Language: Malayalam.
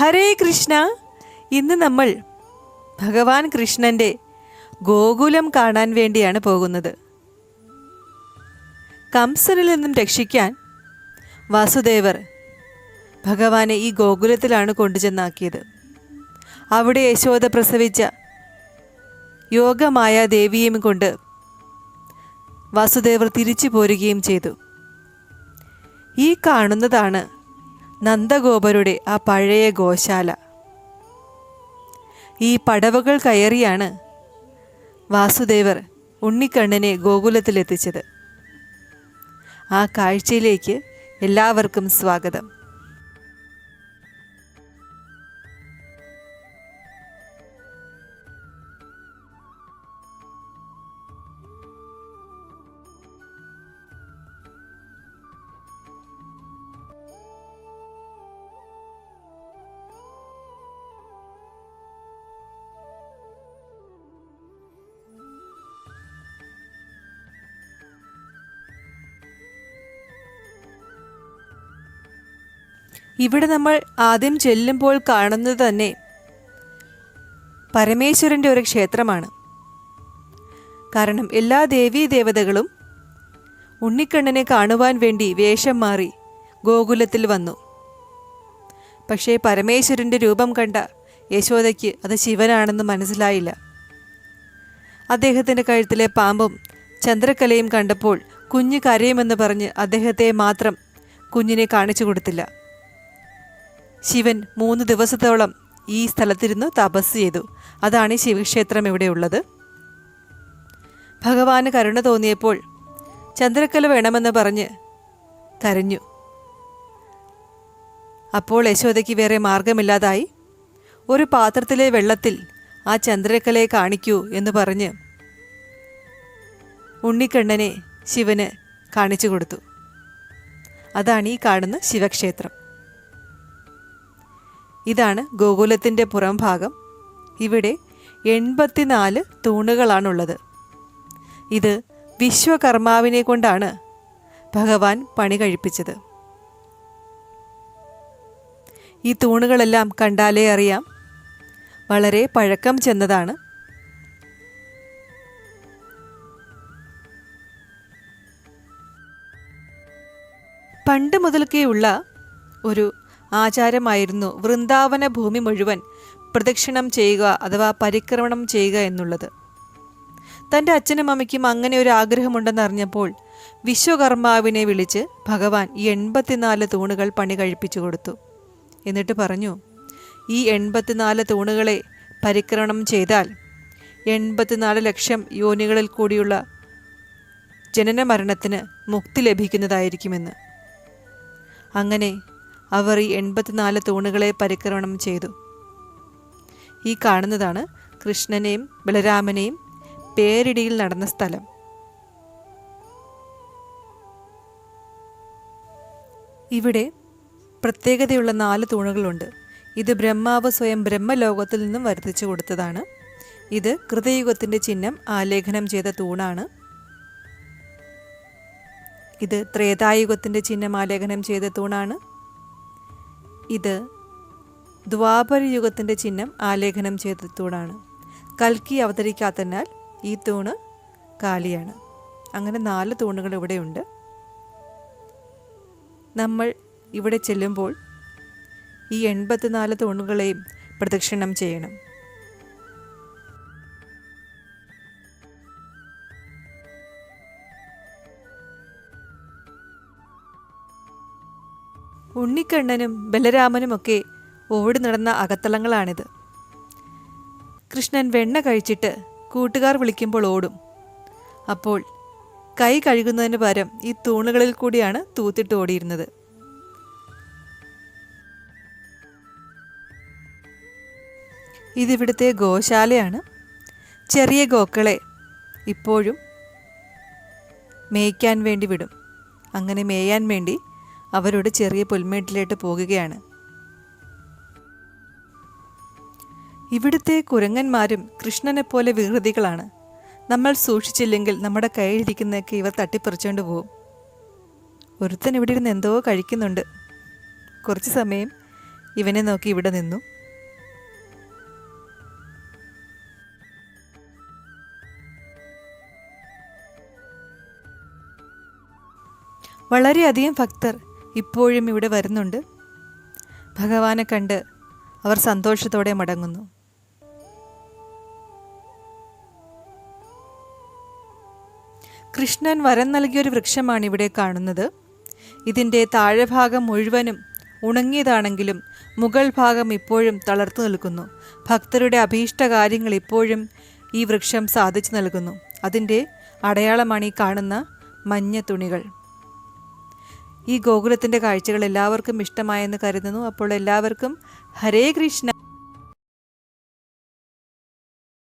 ഹരേ കൃഷ്ണ. ഇന്ന് നമ്മൾ ഭഗവാൻ കൃഷ്ണന്റെ ഗോകുലം കാണാൻ വേണ്ടിയാണ് പോകുന്നത്. കംസനിൽ നിന്നും രക്ഷിക്കാൻ വാസുദേവർ ഭഗവാനെ ഈ ഗോകുലത്തിലാണ് കൊണ്ടുചെന്നാക്കിയത്. അവിടെ യശോദ പ്രസവിച്ച യോഗമായ ദേവിയും കൊണ്ട് വാസുദേവർ തിരിച്ചു പോരുകയും ചെയ്തു. ഈ കാണുന്നതാണ് നന്ദഗോപരുടെ ആ പഴയ ഗോശാല. ഈ പടവുകൾ കയറിയാണ് വാസുദേവർ ഉണ്ണിക്കണ്ണനെ ഗോകുലത്തിലെത്തിച്ചത്. ആ കാഴ്ചയിലേക്ക് എല്ലാവർക്കും സ്വാഗതം. ഇവിടെ നമ്മൾ ആദ്യം ചെല്ലുമ്പോൾ കാണുന്നത് തന്നെ പരമേശ്വരന്റെ ഒരു ക്ഷേത്രമാണ്. കാരണം എല്ലാ ദേവീ ദേവതകളും ഉണ്ണിക്കണ്ണനെ കാണുവാൻ വേണ്ടി വേഷം മാറി ഗോകുലത്തിൽ വന്നു. പക്ഷേ പരമേശ്വരന്റെ രൂപം കണ്ട യശോദയ്ക്ക് അത് ശിവനാണെന്ന് മനസ്സിലായില്ല. അദ്ദേഹത്തിന്റെ കഴുത്തിലെ പാമ്പും ചന്ദ്രക്കലയും കണ്ടപ്പോൾ കുഞ്ഞ് കരയുമെന്ന് പറഞ്ഞ് അദ്ദേഹത്തെ മാത്രം കുഞ്ഞിനെ കാണിച്ചു കൊടുത്തില്ല. ശിവൻ മൂന്ന് ദിവസത്തോളം ഈ സ്ഥലത്തിരുന്ന് തപസ് ചെയ്തു. അതാണ് ഈ ശിവക്ഷേത്രം ഇവിടെ ഉള്ളത് ഭഗവാന് കരുണ തോന്നിയപ്പോൾ ചന്ദ്രക്കല വേണമെന്ന് പറഞ്ഞ് കരഞ്ഞു. അപ്പോൾ യശോദയ്ക്ക് വേറെ മാർഗമില്ലാതായി. ഒരു പാത്രത്തിലെ വെള്ളത്തിൽ ആ ചന്ദ്രക്കലയെ കാണിക്കൂ എന്ന് പറഞ്ഞ് ഉണ്ണിക്കണ്ണനെ ശിവന് കാണിച്ചു കൊടുത്തു. അതാണ് ഈ കാണുന്ന ശിവക്ഷേത്രം. ഇതാണ് ഗോകുലത്തിന്റെ പുറം ഭാഗം. ഇവിടെ എൺപത്തിനാല് തൂണുകളാണുള്ളത്. ഇത് വിശ്വകർമാവിനെ കൊണ്ടാണ് ഭഗവാൻ പണി കഴിപ്പിച്ചത്. ഈ തൂണുകളെല്ലാം കണ്ടാലേ അറിയാം. വളരെ പഴക്കം ചെന്നതാണ്. പണ്ട് മുതൽക്കേയുള്ള ഒരു ആചാരമായിരുന്നു. വൃന്ദാവന ഭൂമി മുഴുവൻ പ്രദക്ഷിണം ചെയ്യുക അഥവാ പരിക്രമണം ചെയ്യുക എന്നുള്ളത്. തന്റെ അച്ഛനും അമ്മയ്ക്കും അങ്ങനെ ഒരു ആഗ്രഹമുണ്ടെന്ന് അറിഞ്ഞപ്പോൾ വിശ്വകർമാവിനെ വിളിച്ച് ഭഗവാൻ ഈ എൺപത്തിനാല് തൂണുകൾ പണി കഴിപ്പിച്ചു കൊടുത്തു. എന്നിട്ട് പറഞ്ഞു ഈ എൺപത്തിനാല് തൂണുകളെ പരിക്രമണം ചെയ്താൽ എൺപത്തിനാല് ലക്ഷം യോനികളിൽ കൂടിയുള്ള ജനന മരണത്തിന് മുക്തി ലഭിക്കുന്നതായിരിക്കുമെന്ന്. അങ്ങനെ അവർ ഈ എൺപത്തിനാല് തൂണുകളെ പരിക്രമണം ചെയ്തു. ഈ കാണുന്നതാണ് കൃഷ്ണനെയും ബലരാമനെയും പേരിടിയിൽ നടന്ന സ്ഥലം. ഇവിടെ പ്രത്യേകതയുള്ള നാല് തൂണുകളുണ്ട്. ഇത് ബ്രഹ്മാവ് സ്വയം ബ്രഹ്മലോകത്തിൽ നിന്നും വരുത്തിച്ചു കൊടുത്തതാണ്. ഇത് കൃതയുഗത്തിന്റെ ചിഹ്നം ആലേഖനം ചെയ്ത തൂണാണ്. ഇത് ത്രേതായുഗത്തിന്റെ ചിഹ്നം ആലേഖനം ചെയ്ത തൂണാണ്. ഇത് ദ്വാപര യുഗത്തിന്റെ ചിഹ്നം ആലേഖനം ചെയ്ത തൂണാണ് കൽക്കി അവതരിക്കാത്തതിനാൽ ഈ തൂണ് കാലിയാണ്. അങ്ങനെ നാല് തൂണുകൾ ഇവിടെയുണ്ട്. നമ്മൾ ഇവിടെ ചെല്ലുമ്പോൾ ഈ എൺപത്തിനാല് തൂണുകളെയും പ്രദക്ഷിണം ചെയ്യണം. ഉണ്ണിക്കണ്ണനും ബലരാമനുമൊക്കെ ഓടി നടന്ന അകത്തളങ്ങളാണിത്. കൃഷ്ണൻ വെണ്ണ കഴിച്ചിട്ട് കൂട്ടുകാർ വിളിക്കുമ്പോൾ ഓടും. അപ്പോൾ കൈ കഴുകുന്നതിന് പകരം ഈ തൂണുകളിൽ കൂടിയാണ് തൂത്തിട്ട് ഓടിയിരുന്നത്. ഇതിവിടുത്തെ ഗോശാലയാണ്. ചെറിയ ഗോക്കളെ ഇപ്പോഴും മേയ്ക്കാൻ വേണ്ടി വിടും. അങ്ങനെ മേയാൻ വേണ്ടി അവരോട് ചെറിയ പുൽമേട്ടിലേക്ക് പോകുകയാണ്. ഇവിടുത്തെ കുരങ്ങന്മാരും കൃഷ്ണനെ പോലെ വികൃതികളാണ്. നമ്മൾ സൂക്ഷിച്ചില്ലെങ്കിൽ നമ്മുടെ കയ്യിലിരിക്കുന്നതൊക്കെ ഇവർ തട്ടിപ്പറിച്ചുകൊണ്ട് പോകും ഒരുത്തൻ ഇവിടെ ഇരുന്ന് എന്തോ കഴിക്കുന്നുണ്ട്. കുറച്ച് സമയം ഇവനെ നോക്കി ഇവിടെ നിന്നു. വളരെയധികം ഭക്തർ ഇപ്പോഴും ഇവിടെ വരുന്നുണ്ട്. ഭഗവാനെ കണ്ട് അവർ സന്തോഷത്തോടെ മടങ്ങുന്നു. കൃഷ്ണൻ വരം നൽകിയൊരു വൃക്ഷമാണ് ഇവിടെ കാണുന്നത്. ഇതിന്റെ താഴെഭാഗം മുഴുവനും ഉണങ്ങിയതാണെങ്കിലും മുകൾ ഭാഗം ഇപ്പോഴും തളർത്തു നിൽക്കുന്നു. ഭക്തരുടെ അഭീഷ്ട കാര്യങ്ങൾ ഇപ്പോഴും ഈ വൃക്ഷം സാധിച്ചു നൽകുന്നു. അതിന്റെ അടയാളമാണ് ഈ കാണുന്ന മഞ്ഞ തുണികൾ. ഈ ഗോകുലത്തിന്റെ കാഴ്ചകൾ എല്ലാവർക്കും ഇഷ്ടമായെന്ന് കരുതുന്നു. അപ്പോൾ എല്ലാവർക്കും ഹരേ കൃഷ്ണ.